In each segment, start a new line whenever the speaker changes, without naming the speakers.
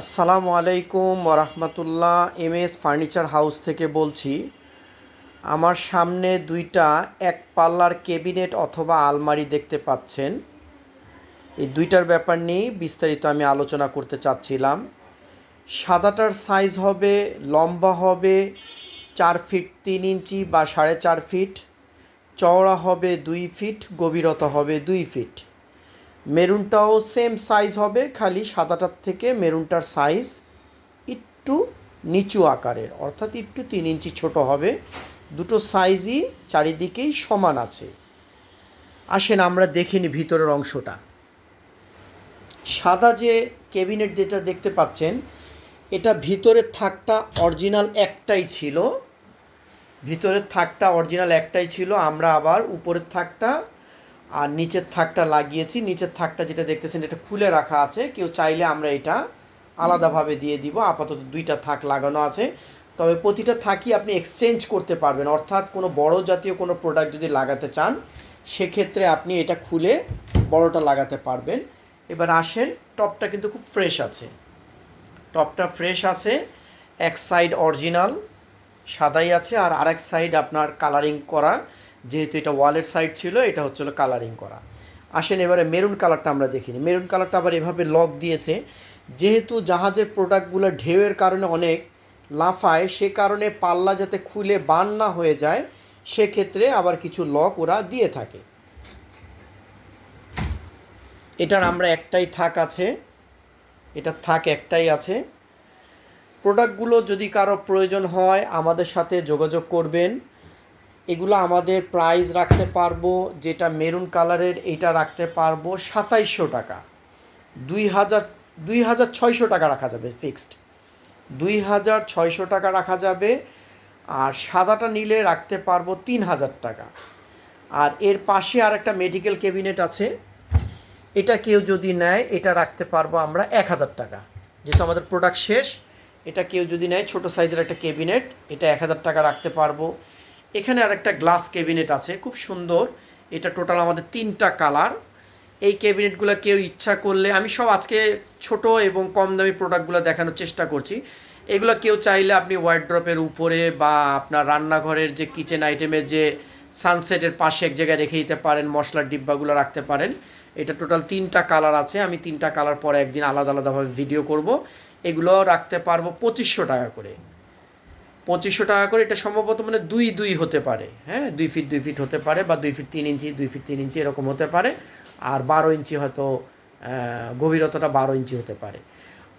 আসসালামু আলাইকুম ওরহমতুল্লাহ এম এস ফার্নিচার হাউস থেকে বলছি, আমার সামনে দুইটা এক পাল্লার কেবিনেট অথবা আলমারি দেখতে পাচ্ছেন। এই দুইটার ব্যাপার নিয়েই বিস্তারিত আমি আলোচনা করতে চাচ্ছিলাম। সাদাটার সাইজ হবে, লম্বা হবে, চার ফিট তিন ইঞ্চি বা সাড়ে চার ফিট, চওড়া হবে দুই ফিট, গভীরতা হবে দুই ফিট। মেরুনটাও সেম সাইজ হবে, খালি সাদাটার থেকে মেরুনটার সাইজ একটু নিচু আকারের, অর্থাৎ একটু তিন ইঞ্চি ছোট হবে। দুটো সাইজই চারিদিকেই সমান আছে। আসেন আমরা দেখিনি ভিতরের অংশটা। সাদা যে ক্যাবিনেট যেটা দেখতে পাচ্ছেন, এটা ভিতরের থাকটা অরিজিনাল একটাই ছিল। ভিতরের থাকটা অরিজিনাল একটাই ছিল, আমরা আবার উপরের থাকটা আর নিচের থাকটা লাগিয়েছি, নিচের থাকটা যেটা দেখতেছেন এটা খুলে রাখা আছে। কেউ চাইলে আমরা এটা আলাদাভাবে দিয়ে দিব, আপাতত দুইটা থাক লাগানো আছে। তবে প্রতিটা থাকই আপনি এক্সচেঞ্জ করতে পারবেন, অর্থাৎ কোনো বড় জাতীয় কোনো প্রোডাক্ট যদি লাগাতে চান, সেক্ষেত্রে আপনি এটা খুলে বড়টা লাগাতে পারবেন। এবার আসেন, টপটা কিন্তু খুব ফ্রেশ আছে। টপটা ফ্রেশ আছে, এক সাইড অরিজিনাল সাদাই আছে, আর আরেক সাইড আপনার কালারিং করা। যেহেতু এটা ওয়ালের সাইড ছিল, এটা হচ্ছিল কালারিং করা। আসেন এবারে মেরুন কালারটা আমরা দেখিনি মেরুন কালারটা আবার এভাবে লক দিয়েছে। যেহেতু জাহাজের প্রোডাক্টগুলো ঢেউয়ের কারণে অনেক লাফায়, সে কারণে পাল্লা যাতে খুলে বান না হয়ে যায়, সেক্ষেত্রে আবার কিছু লক ওরা দিয়ে থাকে। এটার আমরা একটাই থাক আছে। এটার থাক একটাই আছে। প্রোডাক্টগুলো যদি কারও প্রয়োজন হয়, আমাদের সাথে যোগাযোগ করবেন। এগুলো আমাদের প্রাইস রাখতে পারব, যেটা মেরুন কালারের এইটা রাখতে পারব সাতাইশশো টাকা। দুই হাজার দুই হাজার ছয়শো টাকা রাখা যাবে ফিক্সড দুই হাজার ছয়শো টাকা রাখা যাবে, আর সাদাটা নিলে রাখতে পারব তিন হাজার টাকা। আর এর পাশে আর একটা মেডিকেল ক্যাবিনেট আছে, এটা কেউ যদি নেয়, এটা রাখতে পারব আমরা এক হাজার টাকা। যেহেতু আমাদের প্রোডাক্ট শেষ, এটা কেউ যদি নেয়, ছোটো সাইজের একটা ক্যাবিনেট এটা এক হাজার টাকা রাখতে পারব। এখানে আর একটা গ্লাস ক্যাবিনেট আছে, খুব সুন্দর। এটা টোটাল আমাদের তিনটা কালার। এই ক্যাবিনেটগুলো কেউ ইচ্ছা করলে, আমি সব আজকে ছোট এবং কম দামি প্রোডাক্টগুলো দেখানোর চেষ্টা করছি। এগুলো কেউ চাইলে আপনি ওয়ার্ড্রপের উপরে বা আপনার রান্নাঘরের যে কিচেন আইটেমের যে সানসেটের পাশে এক জায়গায় রেখে দিতে পারেন, মশলার ডিব্বাগুলো রাখতে পারেন। এটা টোটাল তিনটা কালার আছে, আমি তিনটা কালার পরে একদিন আলাদা আলাদাভাবে ভিডিও করব। এগুলো রাখতে পারব পঁচিশশো টাকা করে। পঁচিশশো টাকা করে, এটা সম্ভবত মানে দুই দুই হতে পারে। হ্যাঁ দুই ফিট দুই ফিট হতে পারে বা দুই ফিট তিন ইঞ্চি, দুই ফিট তিন ইঞ্চি এরকম হতে পারে। আর বারো ইঞ্চি হয়তো গভীরতাটা বারো ইঞ্চি হতে পারে।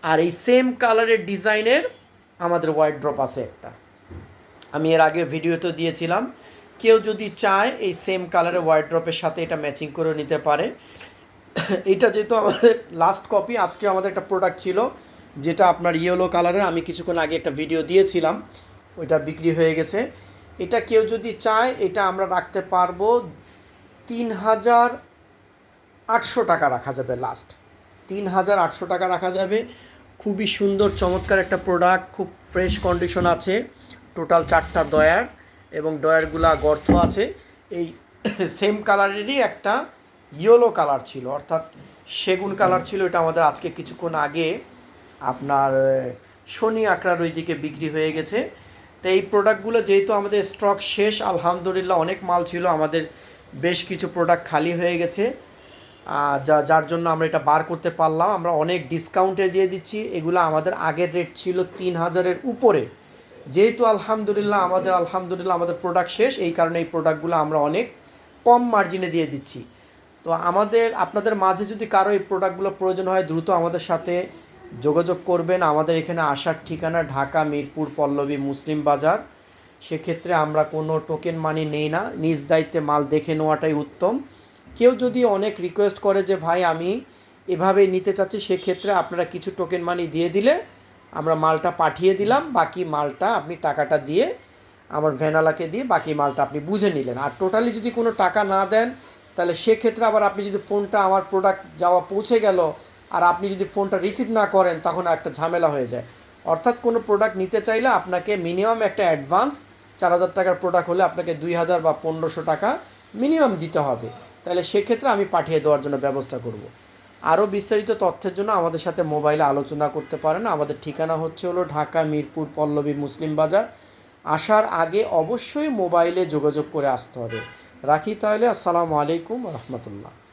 আর এই সেম কালারের ডিজাইনের আমাদের হোয়াইট ড্রপ আছে একটা। আমি এর আগে ভিডিওতে দিয়েছিলাম, কেউ যদি চায় এই সেম কালারের হোয়াইট ড্রপের সাথে এটা ম্যাচিং করে নিতে পারে। এটা যেহেতু আমাদের লাস্ট কপি আজকে আমাদের একটা প্রোডাক্ট ছিল, যেটা আপনার ইয়েলো কালারের আমি কিছুক্ষণ আগে একটা ভিডিও দিয়েছিলাম। ওইটা বিক্রি হয়ে গেছে। এটা কেউ যদি চায়, এটা আমরা রাখতে পারব তিন হাজার আটশো টাকা রাখা যাবে লাস্ট তিন হাজার আটশো টাকা রাখা যাবে। খুবই সুন্দর, চমৎকার একটা প্রোডাক্ট খুব ফ্রেশ কন্ডিশন আছে। টোটাল চারটা ডয়ার এবং ডয়ারগুলা গর্ত আছে। এই সেম কালারেরই একটা ইয়েলো কালার ছিল, অর্থাৎ সেগুন কালার ছিল, এটা আমাদের আজকে কিছুক্ষণ আগে আপনার শনি আঁকড়ার ওই দিকে বিক্রি হয়ে গেছে। তো এই প্রোডাক্টগুলো যেহেতু আমাদের স্টক শেষ, আলহামদুলিল্লাহ অনেক মাল ছিল, আমাদের বেশ কিছু প্রোডাক্ট খালি হয়ে গেছে। যা, যার জন্য আমরা এটা বার করতে পারলাম। আমরা অনেক ডিসকাউন্টে দিয়ে দিচ্ছি। এগুলো আমাদের আগের রেট ছিল তিন হাজারের উপরে। যেহেতু আলহামদুলিল্লাহ আমাদের আলহামদুলিল্লাহ আমাদের প্রোডাক্ট শেষ, এই কারণে এই প্রোডাক্টগুলো আমরা অনেক কম মার্জিনে দিয়ে দিচ্ছি। তো আমাদের, আপনাদের মাঝে যদি কারও এই প্রোডাক্টগুলো প্রয়োজন হয়, দ্রুত আমাদের সাথে যোগাযোগ করবেন আমাদের এখানে আসার ঠিকানা ঢাকা, মিরপুর, পল্লবী মুসলিম বাজার। সেক্ষেত্রে আমরা কোনো টোকেন মানি নেই না। নিজ দায়িত্বে মাল দেখে নেওয়াটাই উত্তম। কেউ যদি অনেক রিকোয়েস্ট করে যে, ভাই, আমি এভাবে নিতে চাচ্ছি, সেক্ষেত্রে আপনারা কিছু টোকেন মানি দিয়ে দিলে আমরা মালটা পাঠিয়ে দিলাম। বাকি মালটা আপনি টাকাটা দিয়ে আমার ভ্যানালাকে দিয়ে বাকি মালটা আপনি বুঝে নিলেন। আর টোটালি যদি কোনো টাকা না দেন, তাহলে সেক্ষেত্রে আবার আপনি যদি ফোনটা আমার প্রোডাক্ট যাওয়া পৌঁছে গেল আর আপনি যদি ফোনটা রিসিভ না করেন, তখন একটা ঝামেলা হয়ে যায়। অর্থাৎ কোনো প্রোডাক্ট নিতে চাইলে আপনাকে মিনিমাম একটা অ্যাডভান্স চার হাজার টাকার প্রোডাক্ট হলে আপনাকে দুই হাজার বা পনেরোশো টাকা মিনিমাম দিতে হবে। তাহলে সেক্ষেত্রে আমি পাঠিয়ে দেওয়ার জন্য ব্যবস্থা করব। আরও বিস্তারিত তথ্যের জন্য আমাদের সাথে মোবাইলে আলোচনা করতে পারেন। আমাদের ঠিকানা হচ্ছে হলো ঢাকা, মিরপুর, পল্লবী মুসলিম বাজার। আসার আগে অবশ্যই মোবাইলে যোগাযোগ করে আসতে হবে। রাখি তাহলে। আসসালামু আলাইকুম রহমতুল্লাহ।